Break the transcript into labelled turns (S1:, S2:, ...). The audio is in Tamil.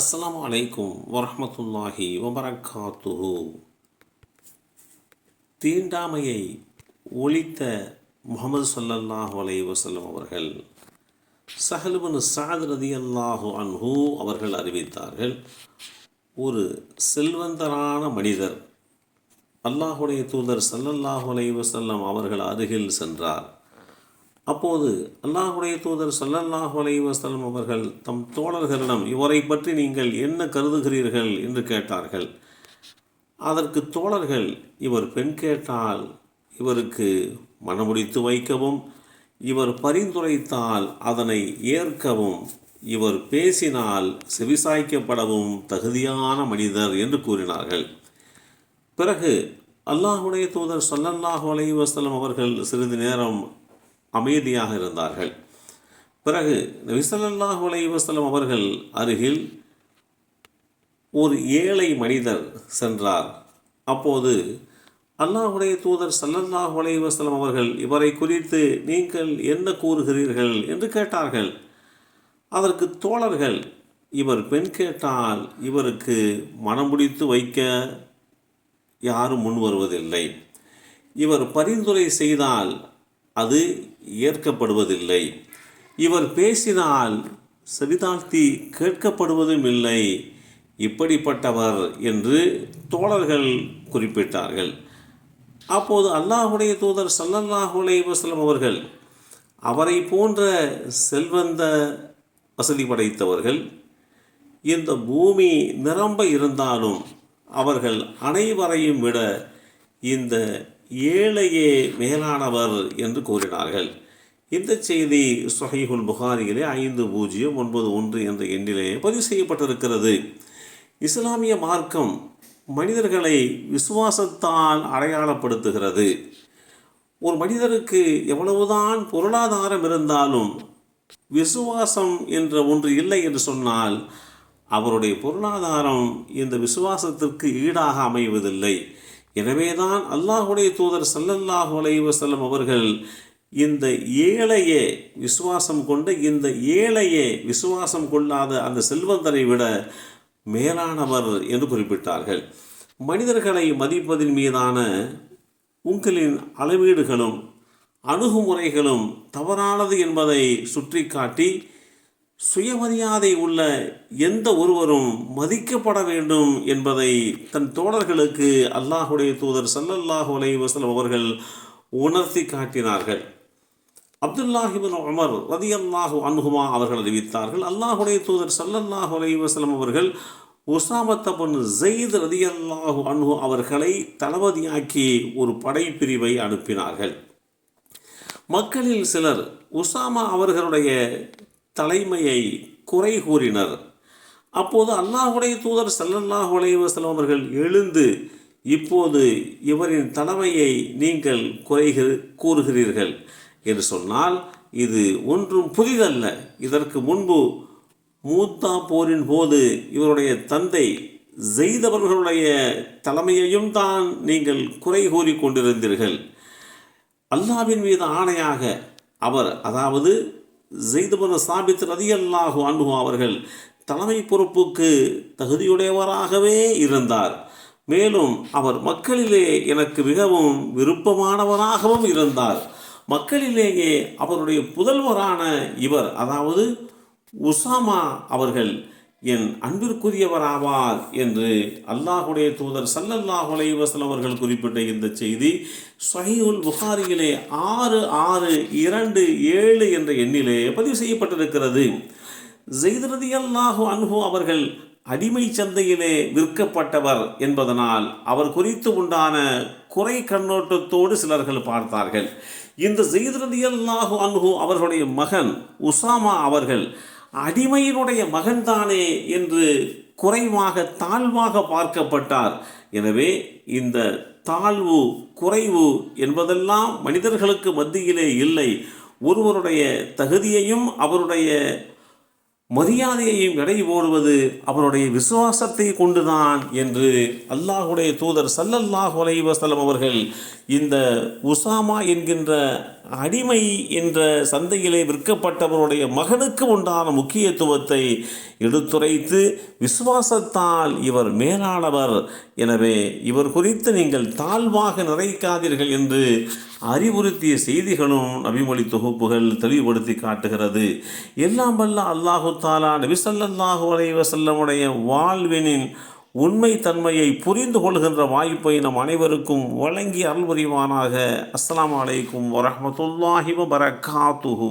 S1: அஸ்லாம் அலைக்கும் வரமத்துல்லாஹி வபரகாத்துஹு தீண்டாமையை ஒழித்த முகமது ஸல்லல்லாஹு அலை வஸல்லம் அவர்கள் சஹலுபின் சாத் ரதி அல்லாஹு அன்ஹு அவர்கள் அறிவித்தார்கள் ஒரு செல்வந்தரான மனிதர் அல்லாஹுடைய தூதர் சல்லல்லாஹு அலைஹி வஸல்லம் அவர்கள் அருகில் சென்றார். அப்போது அல்லாஹுடைய தூதர் ஸல்லல்லாஹு அலைஹி அவர்கள் தம் தோழர்களிடம் இவரை பற்றி நீங்கள் என்ன கருதுகிறீர்கள்? என்று கேட்டார்கள். அதற்கு தோழர்கள் இவர் பெண் கேட்டால் இவருக்கு மனமுடித்து வைக்கவும் இவர் பரிந்துரைத்தால் அதனை ஏற்கவும் இவர் பேசினால் செவிசாய்க்கப்படவும் தகுதியான மனிதர் என்று கூறினார்கள். பிறகு அல்லாஹுடைய தூதர் சல்லல்லாஹு அலைஹி அவர்கள் சிறிது நேரம் அமைதியாக இருந்தார்கள். பிறகு நபி ஸல்லல்லாஹு அலைஹி அவர்கள் அருகில் ஒரு ஏழை மனிதர் சென்றார். அப்போது அல்லாஹுடைய தூதர் சல்லல்லாஹ் அலைஹி அவர்கள் இவரை குறித்து நீங்கள் என்ன கூறுகிறீர்கள்? என்று கேட்டார்கள். அதற்கு தோழர்கள் இவர் பெண் கேட்டால் இவருக்கு மனம் முடித்து வைக்க யாரும் முன் வருவதில்லை. இவர் பரிந்துரை செய்தால் அது ஏற்கப்படுவதில்லை. இவர் பேசினால் செவிதாழ்த்தி கேட்கப்படுவதும் இல்லை. இப்படிப்பட்டவர் என்று தோழர்கள் குறிப்பிட்டார்கள். அப்போது அல்லாஹுடைய தூதர் சல்லல்லாஹுலே வசலம் அவர்கள் அவரை போன்ற செல்வந்த வசதி படைத்தவர்கள் இந்த பூமி நிரம்ப இருந்தாலும் அவர்கள் அனைவரையும் விட இந்த ஏழையே மேலானவர் என்று கூறினார்கள். இந்த செய்தி சொஹைகுல் புகாரியிலே ஐந்து பூஜ்ஜியம் ஒன்பது ஒன்று என்ற எண்ணிலே பதிவு செய்யப்பட்டிருக்கிறது. இஸ்லாமிய மார்க்கம் மனிதர்களை விசுவாசத்தால் அடையாளப்படுத்துகிறது. ஒரு மனிதருக்கு எவ்வளவுதான் பொருளாதாரம் இருந்தாலும் விசுவாசம் என்ற ஒன்று இல்லை என்று சொன்னால் அவருடைய பொருளாதாரம் இந்த விசுவாசத்திற்கு ஈடாக அமைவதில்லை. எனவேதான் அல்லாஹுடைய தூதர் சல்லல்லாஹு அலைவசல்லம் அவர்கள் இந்த ஏழையே விசுவாசம் கொண்ட இந்த ஏழையே விசுவாசம் கொள்ளாத அந்த செல்வந்தரை விட மேலானவர் என்று குறிப்பிட்டார்கள். மனிதர்களை மதிப்பதின் மீதான உங்களின் அளவீடுகளும் அணுகுமுறைகளும் தவறானது என்பதை சுற்றி காட்டி சுயமரியாதை உள்ள எந்த ஒருவரும் மதிக்கப்பட வேண்டும் என்பதை தன் தோழர்களுக்கு அல்லாஹுடைய தூதர் சல்லல்லாஹு அலை வசலம் அவர்கள் உணர்த்தி காட்டினார்கள். அப்துல்லாஹிபின் உமர் ரதியல்லாஹு அன்ஹுமா அவர்கள் அறிவித்தார்கள். அல்லாஹுடைய தூதர் சல்லல்லாஹு அலை வசலம் அவர்கள் உசாமத்தபன் ஜெயித் ரதியல்லாஹு அன்ஹு அவர்களை தளபதியாக்கி ஒரு படைப்பிரிவை அனுப்பினார்கள். மக்களில் சிலர் உசாமா அவர்களுடைய தலைமையை குறை கூறினர். அப்போது அல்லாஹுடைய தூதர் சல்லல்லாஹு அலைஹி அவர்கள் எழுந்து இப்போது இவரின் தலைமையை நீங்கள் குறைகிற கூறுகிறீர்கள் என்று சொன்னால் இது ஒன்றும் புதிதல்ல. இதற்கு முன்பு மூத்தா போரின் போது இவருடைய தந்தை செய்தவர்களுடைய தலைமையையும் தான் நீங்கள் குறை கூறி கொண்டிருந்தீர்கள். அல்லாவின் மீது ஆணையாக அவர் அதாவது ஜெய்துபன சாபித் ரதி அல்லாஹு அன்பு அவர்கள் தலைமை பொறுப்புக்கு தகுதியுடையவராகவே இருந்தார். மேலும் அவர் மக்களிலே எனக்கு மிகவும் விருப்பமானவராகவும் இருந்தார். மக்களிலேயே அவருடைய புதல்வரான இவர் அதாவது உசாமா அவர்கள் என் அன்பிற்குரியவராவார் என்று அல்லாஹுடைய தூதர் சல்லல்லாஹு அலைஹி அவர்கள் குறிப்பிட்ட இந்த செய்தி சஹீஹுல் புகாரியிலே ஆறு ஆறு இரண்டு ஏழு என்ற எண்ணிலே பதிவு செய்யப்பட்டிருக்கிறது. ஜெய்தரதி அல்லாஹு அன்ஹு அவர்கள் அடிமை சந்தையிலே விற்கப்பட்டவர் என்பதனால் அவர் குறித்து உண்டான குறை கண்ணோட்டத்தோடு சிலர்கள் பார்த்தார்கள். இந்த ஜெய்தரதி அல்லாஹு அன்ஹு அவர்களுடைய மகன் உசாமா அவர்கள் அடிமையினுடைய மகன்தானே என்று குறைவாக தாழ்வாக பார்க்கப்பட்டார். எனவே இந்த தாழ்வு குறைவு என்பதெல்லாம் மனிதர்களுக்கு மத்தியிலே இல்லை. ஒருவருடைய தகுதியையும் அவருடைய மரியாதையையும் எடை போடுவது அவருடைய விசுவாசத்தை கொண்டுதான் என்று அல்லாஹுடைய தூதர் சல்லல்லாஹ் அலைஹி அவர்கள் இந்த உசாமா என்கின்ற அடிமை என்ற சந்தையிலே விற்கப்பட்டவருடைய மகனுக்கு உண்டான முக்கியத்துவத்தை எடுத்துரைத்து விசுவாசத்தால் இவர் மேலானவர். எனவே இவர் குறித்து நீங்கள் தாழ்வாக நிறைக்காதீர்கள் என்று அறிவுறுத்திய செய்திகளும் நபிமொழி தொகுப்புகள் தெளிவுபடுத்தி காட்டுகிறது. எல்லாம் வல்ல அல்லாஹு தாலா நபிசல்லாஹு அலைவசல்லமுடைய வாழ்வினின் உண்மை தன்மையை புரிந்து கொள்கின்ற வாய்ப்பை நம் அனைவருக்கும் வழங்கி அருள் புரிவானாக. அஸ்ஸலாமு அலைக்கும் வரஹ்மத்துல்லாஹி வபரகாத்துஹு.